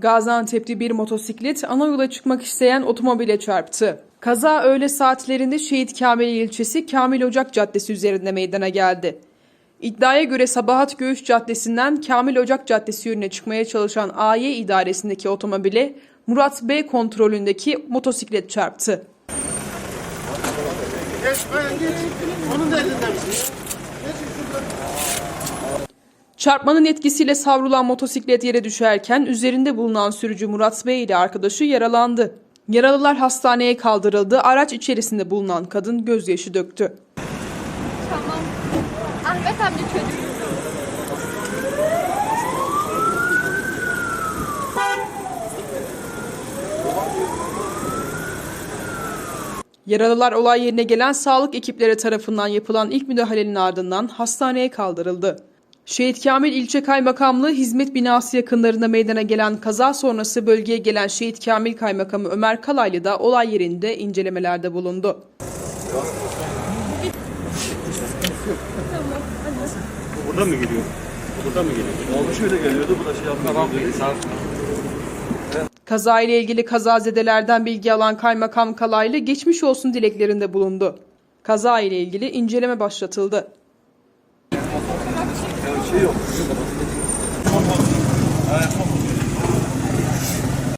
Gaziantep'te bir motosiklet ana yola çıkmak isteyen otomobile çarptı. Kaza öğle saatlerinde Şehit Kamil ilçesi Kamil Ocak Caddesi üzerinde meydana geldi. İddiaya göre Sabahat Göğüş Caddesi'nden Kamil Ocak Caddesi yönüne çıkmaya çalışan AY idaresindeki otomobile Murat B kontrolündeki motosiklet çarptı. Geç bayan geç. Onun da elinden misin? Çarpmanın etkisiyle savrulan motosiklet yere düşerken üzerinde bulunan sürücü Murat Bey ile arkadaşı yaralandı. Yaralılar hastaneye kaldırıldı. Araç içerisinde bulunan kadın gözyaşı döktü. Tamam. Ahmet amca çocuk. Yaralılar olay yerine gelen sağlık ekipleri tarafından yapılan ilk müdahalenin ardından hastaneye kaldırıldı. Şehit Kamil İlçe Kaymakamlığı hizmet binası yakınlarında meydana gelen kaza sonrası bölgeye gelen Şehit Kamil Kaymakamı Ömer Kalaylı da olay yerinde incelemelerde bulundu. Burada mı geliyor? Burada mı geliyor? Abi şöyle geliyordu, bu da şey yapmıyor. Tamam, Kaza ile ilgili kazazedelerden bilgi alan Kaymakam Kalaylı geçmiş olsun dileklerinde bulundu. Kaza ile ilgili inceleme başlatıldı. Şey yok.